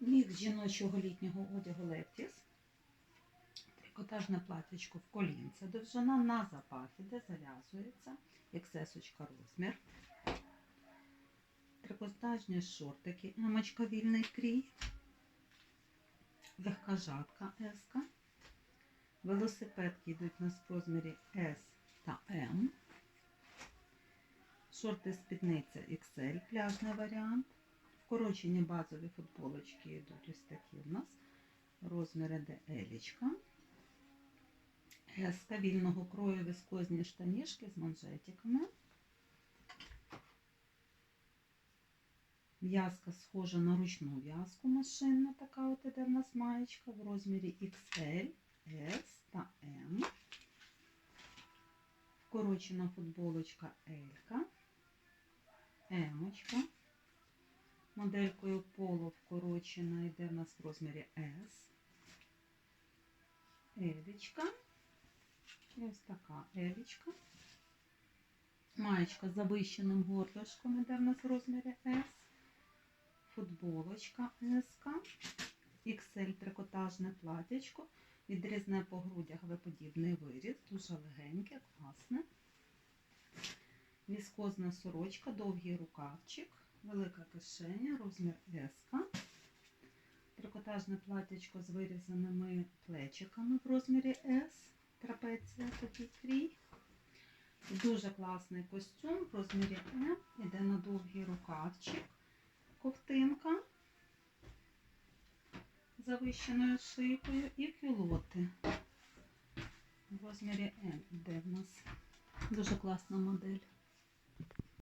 Мікс жіночого літнього одягу Лептіс. Трикотажне платячко в колінце. Довжина на запахі, де зав'язується, як сесочка розмір. Трикотажні шортики, емочка вільний крій. Легка жатка S. Велосипедки йдуть в розмірі S та M. Шорти спідниця XL, пляжний варіант. Вкорочені базові футболочки йдуть ось такі у нас. Розміри DL. Еска вільного крою віскозні штанішки з манжетиками. В'язка схожа на ручну в'язку машинна, така от іде в нас маєчка в розмірі XL, S та M. Вкорочена футболочка L. Емочка. Моделькою поло вкорочена йде в нас в розмірі S. Елічка. Ось така елічка. Маєчка з завищеним горлышком йде в нас в розмірі S. Футболочка S. XL трикотажне платячко. Відрізне по грудях виподібний виріз. Дуже легеньке, класне. Віскозна сорочка, довгий рукавчик, велика кишеня, розмір S. Трикотажне платячко з вирізаними плечиками в розмірі S. Трапеція такий. Дуже класний костюм в розмірі М. Іде на довгий рукавчик, ковтинка завищеною шийкою і кюлоти. В розмірі М іде в нас. Дуже класна модель.